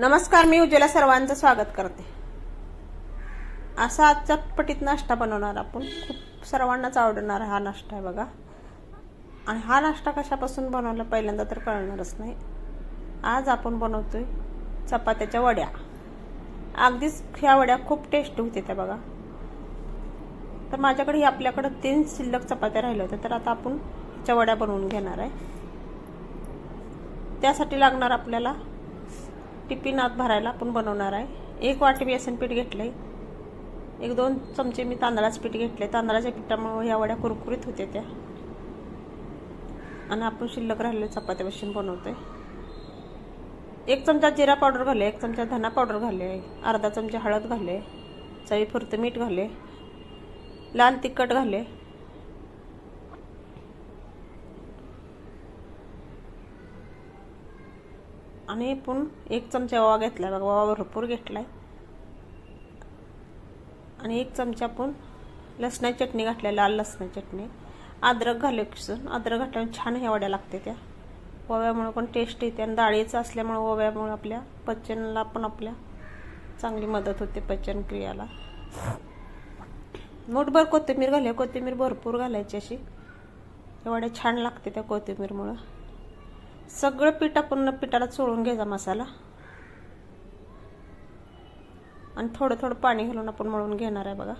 नमस्कार मी उज्ज्वला सर्वांचं स्वागत करते. असा आजच्या चटपटीत नाश्ता बनवणार आपण. खूप सर्वांनाच आवडणार हा नाश्ता आहे बघा. आणि हा नाश्ता कशापासून बनवला पहिल्यांदा तर कळणारच नाही. आज आपण बनवतोय चपात्याच्या वड्या. अगदीच ह्या वड्या खूप टेस्टी होते त्या बघा. तर माझ्याकडे ही तीन शिल्लक चपात्या राहिल्या होत्या तर आता आपण ह्याच्या वड्या बनवून घेणार आहे. त्यासाठी लागणार आपल्याला टिफिन आत भरायला आपण बनवणार आहे. एक वाटी बेसन पीठ घेतलं आहे एक दोन चमचे मी तांदळाचं पीठ घेतले तांदळाच्या पिठामुळे ह्या वड्या कुरकुरीत होत्या त्या. आणि आपण शिल्लक राहिलेल्या चपात्या बसून बनवतोय. एक चमचा जिरा पावडर घाले एक चमचा धना पावडर घाले अर्धा चमचा हळद घाले चवीपुरतं मीठ घाले लाल तिखट घाले आणि पण एक चमचा ओवा घेतला बघा ओवा भरपूर घेतलाय. आणि एक चमचा पण लसणाची चटणी घातल्या लाल लसणाची चटणी. अद्रक घाले किसून. अद्रक घातल्यावर छान ह्या वड्या लागते त्या. ओव्यामुळे पण टेस्ट येते आणि डाळीचं असल्यामुळे ओव्यामुळे आपल्या पचनला पण आपल्या चांगली मदत होते पचनक्रियाला मोठभर कोथिंबीर घाल्या. कोथिंबीर भरपूर घालायची अशी. त्या वड्या छान लागते त्या कोथिंबीरमुळं. सगळं पीठ आपण पिठाला चोळून घ्यायचा मसाला. आणि थोडं थोडं पाणी घालून आपण मळून घेणार आहे बघा.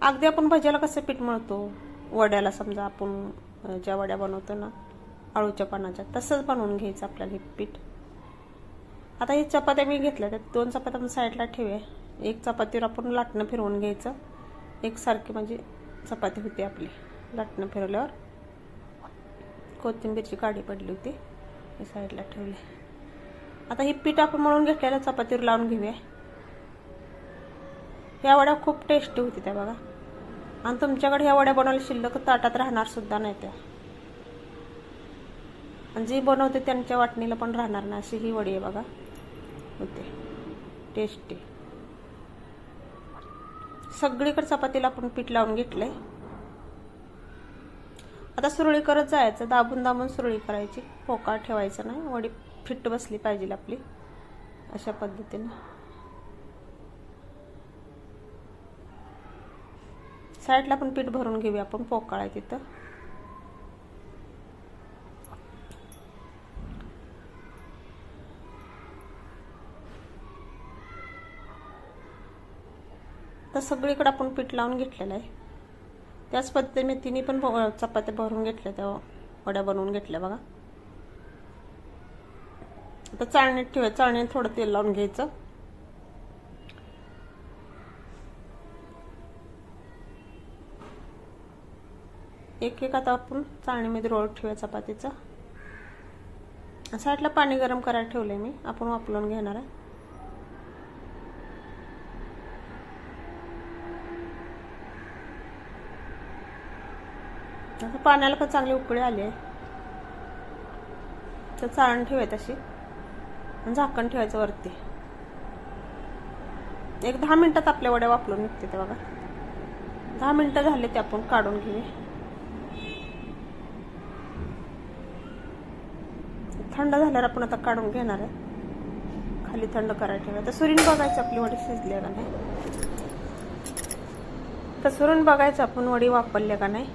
अगदी आपण भज्याला कसं पीठ मळतो? वड्याला समजा आपण ज्या वड्या बनवतो ना आळूच्या पानाच्या तसंच बनवून घ्यायचं आपल्याला हे पीठ. आता हे चपात्या मी घेतल्या त्यात दोन चपात्या आपण साईडला ठेवूया. एक चपातीवर आपण लाटणं फिरवून घ्यायचं. एकसारखी म्हणजे चपाती होती आपली. लाटणं फिरवल्यावर कोथिंबीरची काडी पडली होती. हे साईडला ठेवली. आता ही पीठ आपण म्हणून घेतलेल्या चपातीवर लावून घेऊया. ह्या वड्या खूप टेस्टी होती त्या बघा. आणि तुमच्याकडे ह्या वड्या बनवल्या शिल्लक ताटात राहणार सुद्धा नाही त्या. आणि जी बनवते त्यांच्या वाटणीला पण राहणार नाही. अशी ही वडी आहे बघा. होते. टेस्टी सगळीकडे चपातीला आपण पीठ लावून घेतलंय. आता सुरळी करत जायचं. दाबून दाबून सुरळी करायची. पोकाळ ठेवायचं नाही. वडी फिट्ट बसली पाहिजे आपली. अशा पद्धतीनं. साईडला पण पीठ भरून घेऊया आपण. पोकाळ आहे तिथं. तर सगळीकडे आपण पीठ लावून घेतलेलं आहे. त्याच पद्धतीने मी तिन्ही पण चपात्या भरून घेतल्या त्या वड्या बनवून घेतल्या बघा. आता चाळणीत ठेवा चाळणीत थोडं तेल लावून घ्यायचं. एक एक आता आपण चाळणीमध्ये रोळ ठेवूया चपातीचा. साईडला पाणी गरम करायला ठेवलंय मी. आपण वापरून घेणार आहे. आता पाण्याला पण चांगली उकळी आली. आहे तर चाळण ठेवायचं तशी आणि झाकण ठेवायचं वरती. एक दहा मिनिटात आपल्या वड्या वापरून निघते ते बघा. दहा मिनिटं झाले ते आपण काढून घेऊया. थंड झाल्यावर आपण आता काढून घेणार आहे. खाली थंड करायला ठेवा तर सुरीन बघायचं आपली वडी शिजली का नाही. तर सुरून बघायचं आपण वडी वापरल्या का नाही.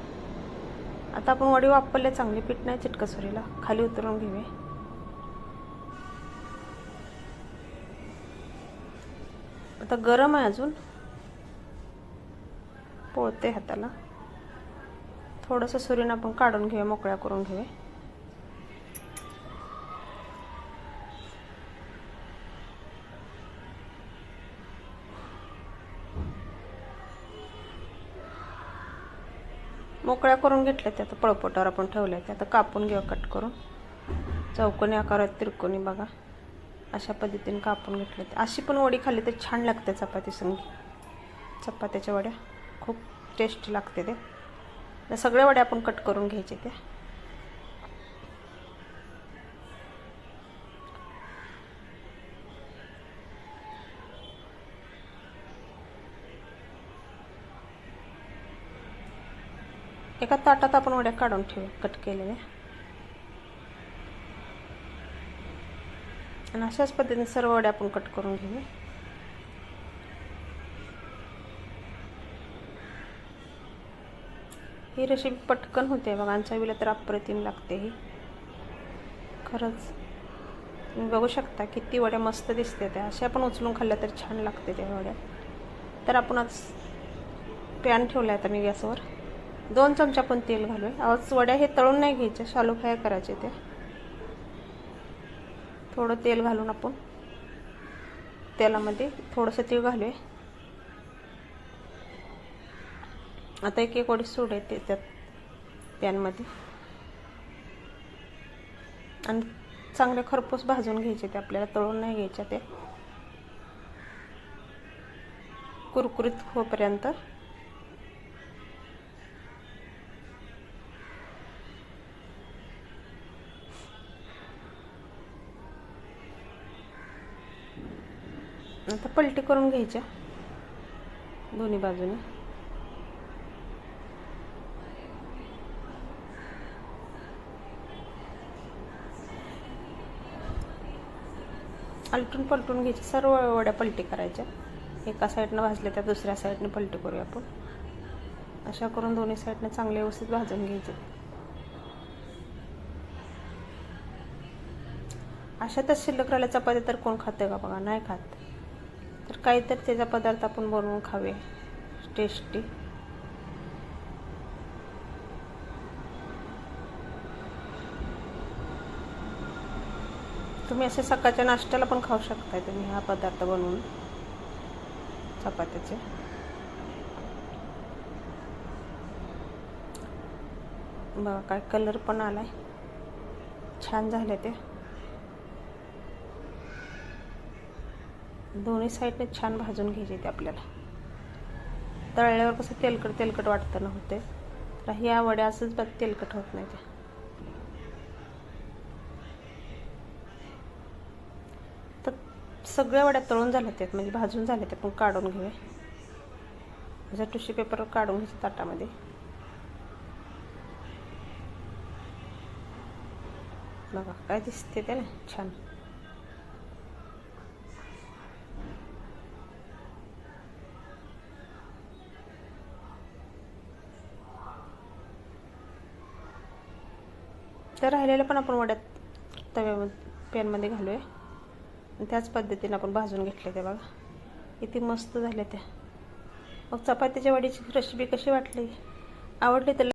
आता आपण वडी वापरले चांगली पीठ नाही चिटकसुरीला खाली उतरून घेऊया. आता गरम आहे अजून. पोळते हाताला. थोडंसं सुरीनं आपण काढून घेऊया मोकळ्या करून घेऊया. मोकळ्या करून घेतल्या त्या आता पळपोटावर आपण ठेवल्या त्या. आता कापून घेऊ कट करून. चौकोनी आकारात तिरकोनी बघा. अशा पद्धतीने कापून घेतल्या त्या. अशी पण वडी खाल्ली तर छान लागते चपाती संगी. चपात्याच्या वड्या खूप टेस्टी लागते ते. सगळ्या वड्या आपण कट करून घ्यायचे त्या. एका ताटात आपण वड्या काढून ठेवू कट केलेल्या. आणि अशाच पद्धतीने सर्व वड्या आपण कट करून घेऊ ही रेसिपी पटकन होते बघा चवीला तर अप्रतिम लागते ही. खरंच तुम्ही बघू शकता किती वड्या मस्त दिसते त्या. अशा आपण उचलून खाल्ल्या तर छान लागते त्या वड्या. तर आपण आज पॅन ठेवला आहे आता मी गॅसवर. दोन चमचा पण तेल घालूया आज वड्या हे तळून नाही घ्यायच्या शालो फ्राय करायचे ते. थोडं तेल घालून आपण तेलामध्ये थोडंसं तीळ घालूया. आता एक एक वडी येते त्यात पॅनमध्ये. आणि चांगले खरपूस भाजून घ्यायचे ते. आपल्याला तळून नाही घ्यायच्या ते. कुरकुरीत होपर्यंत आता पलटी करून घ्यायच्या. दोन्ही बाजूने. आलटून पलटून घ्यायची. सर्व वड्या पलटी करायच्या. एका साईडनं भाजल्या त्या दुसऱ्या साईडने पलटी करूया आपण. अशा करून दोन्ही साईडने चांगले व्यवस्थित भाजून घ्यायचे. अशातच शिल्लक राहिल्या चपाती तर कोण खाते का बघा? नाही खात. काहीतरी त्याचा पदार्थ आपण बनवून खावे. टेस्टी तुम्ही असे सकाळच्या नाश्त्याला पण खाऊ शकताय तुम्ही हा पदार्थ बनवून. चपात्याचे. बघा काय कलर पण आलाय. छान झाले ते. दोन्ही साईडने छान भाजून घ्यायचे ते आपल्याला. तळल्यावर कसं तेलकट तेलकट वाटतं ना होते. तर ह्या वड्या असंच बघ तेलकट होत नाही त्या. तर सगळ्या वड्या तळून झाल्या त्यात म्हणजे भाजून झाल्या त्या पण काढून घेऊया. माझ्या टिश्यू पेपरवर काढून घ्यायचं ताटामध्ये. बघा काय दिसते ते ना छान. तर राहिलेल्या पण आपण वड्यात तव्यामध्ये पॅनमध्ये घालूया. आणि त्याच पद्धतीने आपण भाजून घेतले ते बघा. किती मस्त झाल्या त्या. मग चपातीच्या वडीची रेसिपी कशी वाटली? आवडली तर